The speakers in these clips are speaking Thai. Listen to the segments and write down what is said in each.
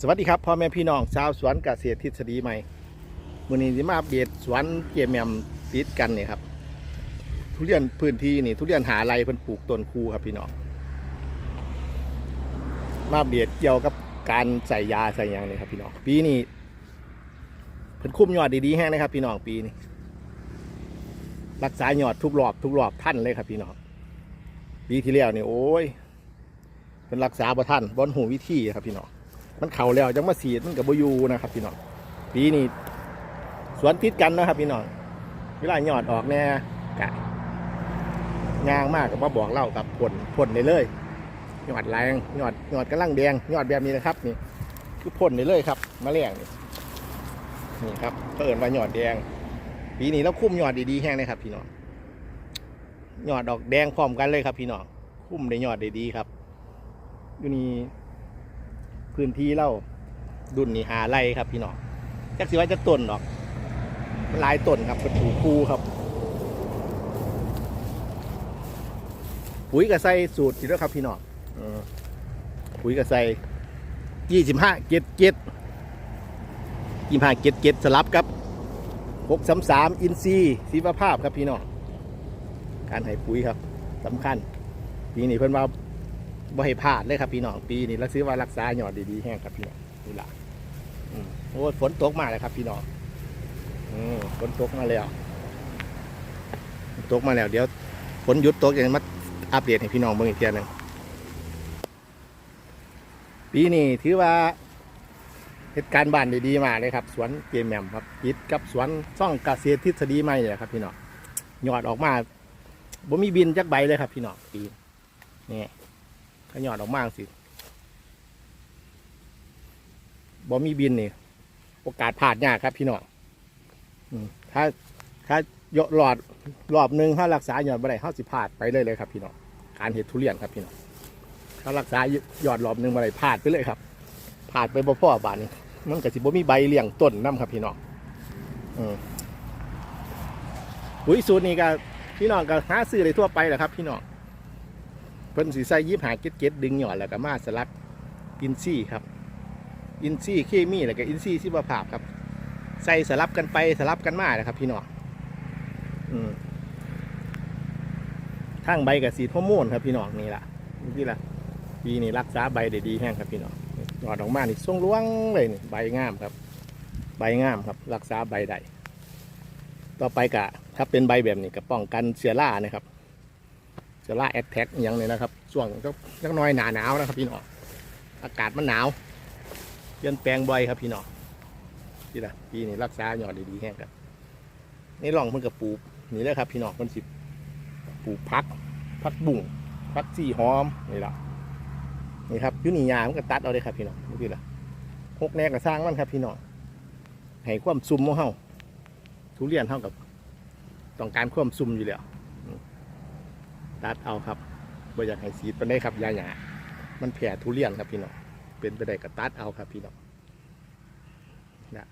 สวัสดีครับพ่อแม่พี่น้องชาวสวนเกษตรทฤษฎีใหม่วันนี้จะมาอัปเดสวนเกียร์แมมติดกันเนี่ยครับ ทุเรียนพื้นที่นี่ ทุเรียนหาไรเพิ่นปลูกต้นคูครับพี่น้องมาอัปเดเกี่ยวกับการใส่ยาใส่ยางเนี่ยครับพี่น้องปีนี้เพิ่นคุ้มยอดดีๆแห้งนะครับ พี่น้องปีนี้รักษายอดทุกรอบทุกรอบท่านเลยครับพี่น้องปีที่แล้วนี่โอ้ยเป็นรักษาบ่ท่านบอนหูวิธีครับพี่น้อง มันเข่าแล้วจังมาสีดมันกับบอยูนะครับพี่น้องปีนี้สวนติดกันนะครับพี่น้องเวลาหยอดออกแน่กะยางมากกับว่าบอกเล่ากับผลผลได้เลยหยอดแรงหยอดหยอดกำลังแดงหยอดแบบนี้นะครับนี่คือผลได้เลยครับมะแรงนี่นี่ครับเปิดมาหยอดแดง ปีนี้เราคุ้มหยอดดีๆแห้งเลยครับ พี่น้องหยอดดอกแดงพร้อมกันเลยครับ พี่น้องคุ้มได้หยอดด้ดีครับอยู่นี่ พื้นที่เราดุนนี่หาไรครับพี่น้องจักสิว่าจะต้นหรอกหลายต้นครับเป็นปูคูครับปุ๋ยกระใสสูตรสิแล้วครับพี่น้องปุ๋ยกระใสยี่สิบห้าเจ็ดเจ็ดยี่ห้าเจ็ดเจ็ดสลับครับหกสามสามอินซีสีวภาพครับพี่น้องการให้ปุ๋ยครับสำคัญปีนี้เพิ่นว่า บ่ให้พลาดเลยครับพี่น้องปีนี้เราซื้อว่ารักษาหยอดดีๆแห้งครับพี่น้องนี่ละโอ้ฝนตกมาเลยครับ พี่น้องฝนตกมาแล้วตกมาแล้วเดี๋ยวฝนหยุดตกอย่างมาอัปเดตให้พี่น้องเบิ่งอีกเทียหนึงปีนี้ถือว่าเหตุการณ์บ้านดีๆมาเลยครับ สวนเกมแมมครับติดกับสวนซ่องเกษตรทฤษฎีใหม่เลยครับ พี่น้องหยอดออกมาบ่มีบินจักใบเลยครับ พี่น้องปีนี่ ขยอดออกมาสิบ่มีบินนี่ โอกาสผ่านยากครับพี่น้องถ้าถ้ายหลอดรอบหนึ่งถ้ารักษาหยอดบ่ได้เขาสิพลาดไปเลยเลยครับพี่น้องการเห็ดทุเรียนครับพี่น้องถ้ารักษาหยอดรอบหนึ่งบ่ได้พลาดไปเลยครับพลาดไปบ่พ่อบานนี้มันก็สิบ่มีใบเลี้ยงต้นน้ำครับพี่น้องอืมปุ๋ยสูตรนี้ก็พี่น้องก็หาซื้อได้ทั่วไปแหละครับ พี่น้อง เพิ่นสีใส่ยิบหาเก็ดเก็ดดึงหย่อนแล้วก็มาสลัดอินซี่ครับ อินซี่เคมีแล้วก็อินซี่ชีวภาพครับ ใส่สลับกันไปสลับกันมานะครับพี่น้องอืมทางใบกับสีฮอร์โมนครับพี่น้องนี่ละนี่ละปีนี้รักษาใบได้ดีแห้งครับพี่น้องหยอดออกมานี่ทรงล้วงเลยนี่ใบงามครับ ใบงามครับ รักษาใบได้ต่อไปกะถ้าเป็นใบแบบนี้ก็ป้องกันเชื้อรานะครับ เชื้อราแอดแท็กอย่างนี้นะครับช่วงจักน้อยหนาหนาวนะครับพี่น้องอากาศมันหนาวเปลี่ยนแปลงบ่อยครับพี่น้องนี่ละปีนี้รักษาหยอดดีๆแห้งครับนี่ลองเพิ่นกับปลูกนี่เลยครับพี่น้อมันสิปลูกพักพักบุ่งพักซี่หอมนี่ละนี่ครับยุนี่ยามันก็ตัดเอาเลยครับพี่น้องนี่ละหกแนกก็สร้างมันครับพี่น้องให้ความซุ่มของเฮาทุเรียนเท่ากับต้องการความซุ่มอยู่แล้ว ตัดเอาครับบ่อยากให้สีดไปได้ครับยาหยามันแผ่ทุเรียนครับพี่น้องเป็นไปได้ก็ตัดเอาครับพี่น้องนะ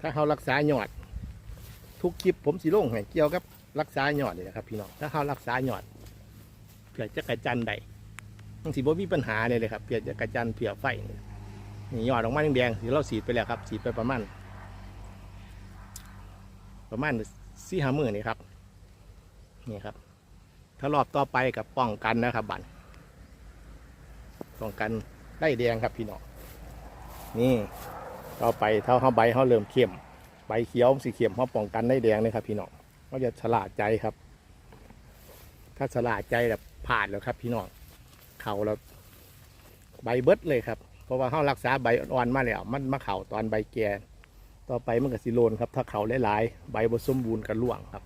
ถ้าเขารักษาหยอด ทุกคลิปผมสีลงให้เกี่ยวกับรักษาหยอดนี่นะครับพี่น้องถ้าเขารักษาหยอดเผื่อจะกระจันใดมันสีบ่มีปัญหาเลยเลยครับเผื่อจะกระจันเผื่อไฟนี่หยอดออกมาแดงๆที่เราสีดไปแล้วครับสีดไปประมาณประมาณสี่ห้าหมื่นนี่ครับ นี่ครับ ถ้ารอบต่อไปกับป้องกันนะครับบันป้องกันได้แดงครับพี่น้องนี่ต่อไปเท่าเขาใบเขาเริ่มเข้มใบเขียวสีเขียมเขาป้องกันได้แดงเลยครับ พี่น้องเขาจะฉลาดใจครับ ถ้าฉลาดใจแบบผ่านแล้วครับ พี่น้องเขาแล้วใบเบิดเลยครับเพราะว่าเขารักษาใบอ่อนมาแล้วมันมาเข่าตอนใบแก่ต่อไปมันก็สิโลนครับ ถ้าเขาหลายๆใบบสมบูรณ์กันล่วงครับ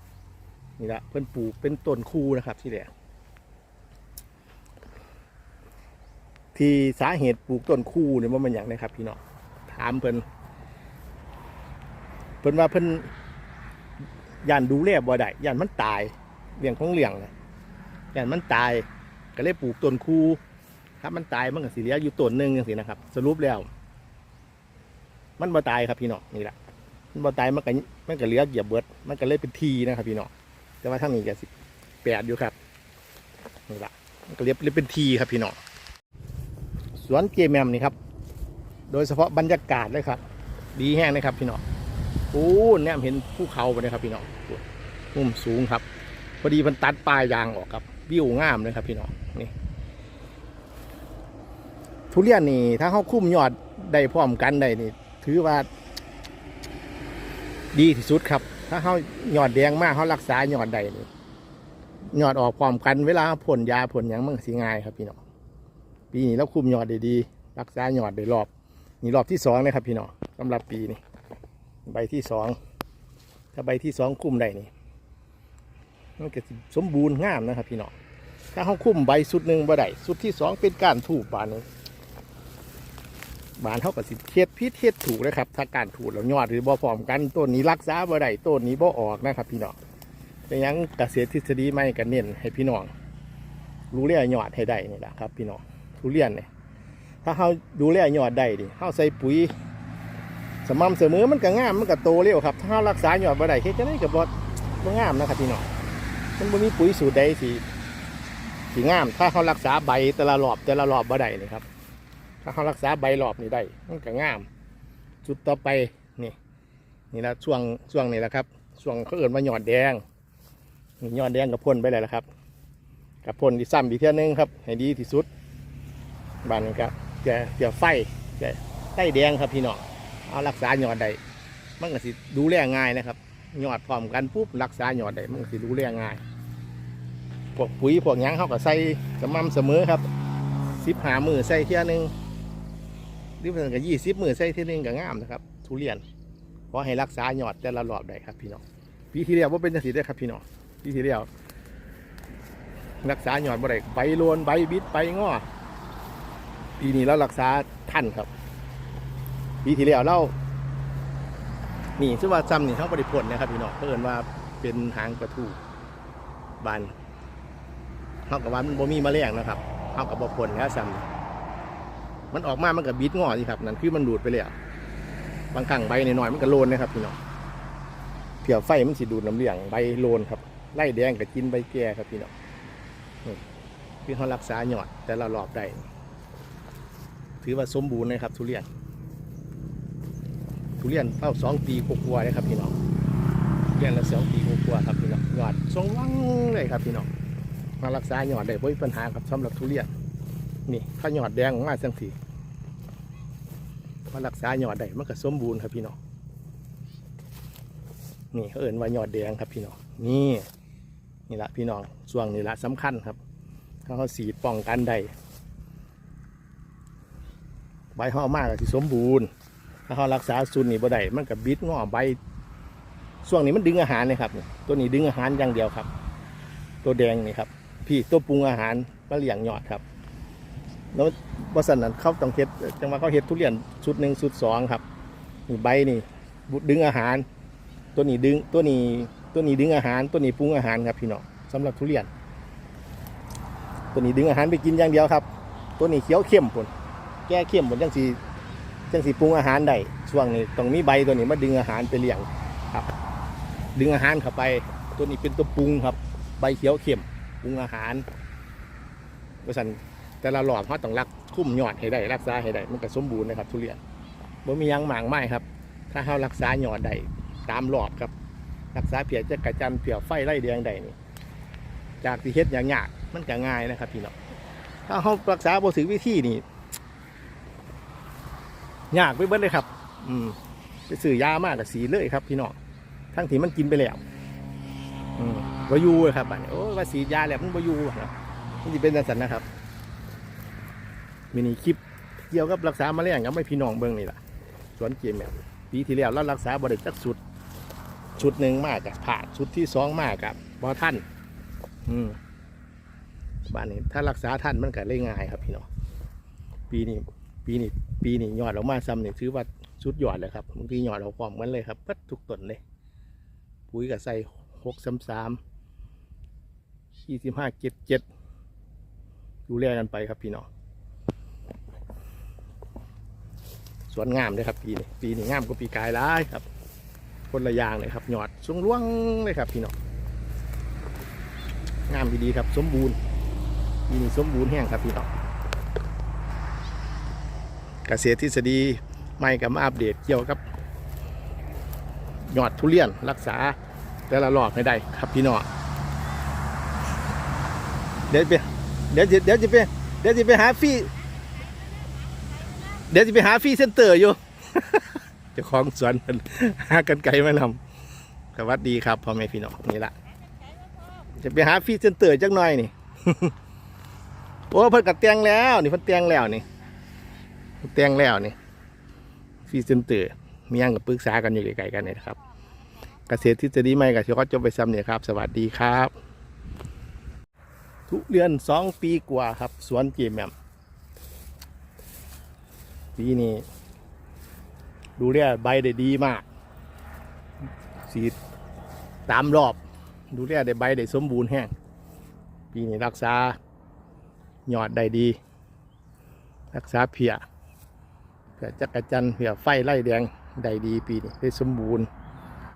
นี่ละเพิ่อนปลูกเป็นต้นคูนะครับที่แรกที่สาเหตุปลูกต้นคูเนี่ยว่ามันอย่างไรครับพี่น้องถามเพิ่นเพิ่นว่าเพิ่นย่านดูแลบ่ได้ย่านมันตายเลี้ยงของเลี้ยงนะย่านมันตายก็เลยปลูกต้นคูครับมันตายมันก็สิเหลืออยู่ต้นหนึ่งอย่างสินะครับ สรุปแล้ว มันบ่ตายครับพี่น้องนี่แหละมันบ่ตายมันก็มันก็เหลือเหยียบเบิด มันก็เลยเป็นทีนะครับพี่น้อง แต่ว่าทางนี้ก็สิแปดอยู่ครับนี่ละก็เรียบเรียบเป็นทีครับพี่น้องสวนเกมแมมนี่ครับ โดยเฉพาะบรรยากาศเลยครับ ดีแห้งเลยครับพี่น้องโอ้เนี่ยเห็นภูเขาไปเลยครับพี่น้องมุมสูงครับ พอดีมันตัดปลายยางออกครับวิวงามเลยครับพี่น้องนี่ทุเรียนนี่ ถ้าเขาคุ้มยอดได้พร้อมกันได้นี่ ถือว่า ดีที่สุดครับ ถ้าเขาหยอดแดงมากเขารักษาหยอดใดนี่ยอดออกพร้อมกันเวลาเขาพ่นยาพ่นหยังมันสิง่ายครับพี่น้องปีนี้เราคุมหยอดได้ดี รักษาหยอดได้รอบนี่รอบที่สองเลยครับพี่น้องสำหรับปีนี้ใบที่สองถ้าใบที่สองคุมได้นี่มันก็สมบูรณ์งามนะครับพี่น้องถ้าเขาคุมใบสุดหนึ่งบ่ได้สุดที่สองเป็นการถูกบานนี้ บานเท่ากับสิเทียดพิเทียดถูกเลยครับ ถ้าการถูกแล้วยอดหรือบ่พร้อมกันต้นนี้รักษาบ่ได้ต้นนี้บ่ออกนะครับ พี่น้องเป็นหยังเกษตรทฤษฎีไม่กันเน้นให้พี่น้องรู้เรื่องยอดให้ได้นี่แหละครับ พี่น้องทุเรียนเนี่ยถ้าเขาดูแลยอดได้ดิเขาใส่ปุ๋ย สม่ำเสมอมันก็งามมันก็โตเร็วครับ ถ้าเรารักษายอดบ่ได้เฮ็ดจะได้กับ่บ่งามนะครับพี่น้องมันบ่มีปุ๋ยสูตรใดสิสิงาม ถ้าเขารักษาใบแต่ละรอบแต่ละรอบบ่ได้นี่ครับ เขารักษาใบรอบนี้ได้ มันก็งาม จุดต่อไปนี่ นี่ละช่วงช่วงนี้แหละครับ ช่วงเขาเอิ่นว่ายอดแดงนี่ยอดแดงกับพ่นไปเลยละครับ กับพ่นที่ซ้ำอีกเท่านึงครับ ให้ดีที่สุดบ้านนี้ครับแกเกี่ยไฟแกไฟแดงครับพี่น้องเอารักษาหยอดได้มันก็สิดูแลง่ายนะครับหยอดพร้อมกันปุ๊บรักษาหยอดได้มันก็สิดูแลง่ายพวกปุ๋ยพวกยังเขาก็ใส่สม่ำเสมอครับสิบหามือใส่เที่ยนึง หรือเป็นกับยี่สิบมือใส่ที่หนึงก็งามนะครับ ทุเรียนขอให้รักษาหยอดแต่ละรอบได้ครับพี่น้องปีที่แล้วว่าเป็นจังสีได้ครับพี่น้องปีที่แล้วรักษาหยอดบ่ได้ใบโลนใบบิดใบงอปีนี้เรารักษาท่านครับปีที่แล้วเรานี่ซึ่งว่าจำนี่เขาบริพลนะครับพี่น้องเพิ่อนว่าเป็นหางประทูบานเขากับว่ามันบ่มีแมลงนะครับเขากับบ่พลแล้วซ้ำ มันออกมามันกับบิดงอสิครับนั่นคือมันดูดไปเลยอะบางครั้งใบหน่อยๆมันก็โลนนะครับพี่น้องเผียวไฟมันสิดูดน้ำเหลืองใบโลนครับไล่แดงกับกินใบแก่ครับพี่น้องนี่เขารักษาหยอดแต่ละรอบได้ถือว่าสมบูรณ์นะครับ ทุเรียน ทุเรียนเป้าสองปีกว่าๆเลยครับพี่น้องทุเรียนละสองปีกว่าๆครับพี่น้องหยอดทรงวังเลยครับพี่น้องมารักษาหยอดได้ไม่มีปัญหาครับสำหรับทุเรียน นี่ถ้ายอดแดงออกมาสังทีมารักษายอดได้มันก็สมบูรณ์ครับพี่น้องนี่เขาเอ่นว่ายอดแดงครับพี่น้องนี่นี่ละพี่น้องช่วงนี้ละสำคัญครับถ้าเขาสีป้องกันได้ใบห่อมากก็สิสมบูรณ์ ถ้าเขารักษาซุนนี่บ่ได้มันกับบิดงอใบช่วงนี้มันดึงอาหารนะครับตัวนี้ดึงอาหารอย่างเดียวครับ ตัวแดงนี่ครับ พี่ตัวปรุงอาหารมาเลี้ยงยอดครับ แล้วบริษัทนั้นเขาต้องเฮ็ดจังหวะเขาเฮ็ดทุเรียนชุดหนึ่งชุดสองครับนี่ใบนี่ดึงอาหาร ตัวนี้ดึงตัวนี้ตัวนี้ดึงอาหาร ตัวนี้ปรุงอาหารครับพี่น้องสำหรับทุเรียน ตัวนี้ดึงอาหารไปกินอย่างเดียวครับ ตัวนี้เขียวเข้มปุ่นแก้เข้มเหมือนจังสีจังสีปรุงอาหารได้ช่วงนี้ต้องมีใบตัวนี้มาดึงอาหารไปเลี้ยงครับ ดึงอาหารเข้าไป ตัวนี้เป็นตัวปรุงครับ ใบเขียวเข้มปรุงอาหารเพราะฉะนั้น แต่ละหลอดเขาต้องรักคุ้มยอดให้ได้รักษาให้ได้มันก็สมบูรณ์นะครับ ทุเรียนบ่มียังหมางไม้ครับ ถ้าเขารักษายอดได้ตามหลอดครับ รักษาเพียจะกระจันเพียไฟไล่แดงได้นี่จากที่เฮ็ดอย่างยากมันก็ง่ายนะครับพี่น้องถ้าเขารักษาบ่ถึงวิธีนี่ยากไปเบิดเลยครับ อืมไปซื้อยามากกับสีเลยครับ พี่น้องทั้งที่มันกินไปแล้วอืมวายูครับอันโอ้ว่าสียาแล้วมันวายูนะมันจะเป็นจังสันนะครับ มินิคลิปเกี่ยวกับรักษาแมลงกับไม่พี่น้องเบิ้งนี่แหละสวนเกมแบบปีที่แล้วเรารักษาบริจักสุดชุดหนึ่งมากกับผ่านชุดที่สองมากกับบอท่านอืมบ้านนี้ถ้ารักษาท่านมันก็เลยง่ายครับพี่น้องปีนี้ปีนี้ปีนี้ยอดออกมาซ้ำเนี่ยถือว่าสุดยอดเลยครับบางทียอดออกพร้อมกันเลยครับเปิดทุกต้นเลยปุ๋ยก็ใส่หกสามสามยี่สิบห้าเจ็ดเจ็ดดูแลกันไปครับพี่น้องส วนงามเลยครับปีนี้ปีนี้งามกว่าปีกายร้ายครับ คนละยางเลยครับยอดสูงล่วงเลยครับพี่น้องงามดีๆครับ สมบูรณ์ปีนี้สมบูรณ์แห้งครับพี่น้องเกษตรทฤษฎีใหม่กับมาอัปเดตเกี่ยวกับยอดทุเรียนรักษาแต่ละรอบให้ได้ครับพี่น้องเดี๋ยวไปเดี๋ยวจะเดี๋ยวจะไปเดี๋ยวจะไปหาฟรี เดี๋ยวจะไปหาฟรีเซนเตอร์อยู่เจ้าของสวนเพิ่นหากันไกลมานำสวัสดีครับพ่อแม่พี่น้องนี่ละจะไปหาฟรีเซนเตอร์จักหน่อยนี่โอ้เพิ่นกัดเตียงแล้วนี่เพิ่นเตียงแล้วนี่เตียงแล้วนี่ฟรีเซนเตอร์มียังกับปรึกษากันอยู่ไกลๆกันนี่นะครับ เกษตรทฤษฎีใหม่กับเชียวก็จบไปซ้ำเนี่ยครับ สวัสดีครับ ทุเรียนสองปีกว่าครับ สวนเจแมม ปีนี้ดูแลใบได้ดีมากสีตามรอบ ดูแลได้ใบได้สมบูรณ์แห้งปีนี้รักษายอดได้ดี รักษาเพียเพียจักรจันเพียไฟไล่แดงได้ดีปีนี้ได้สมบูรณ์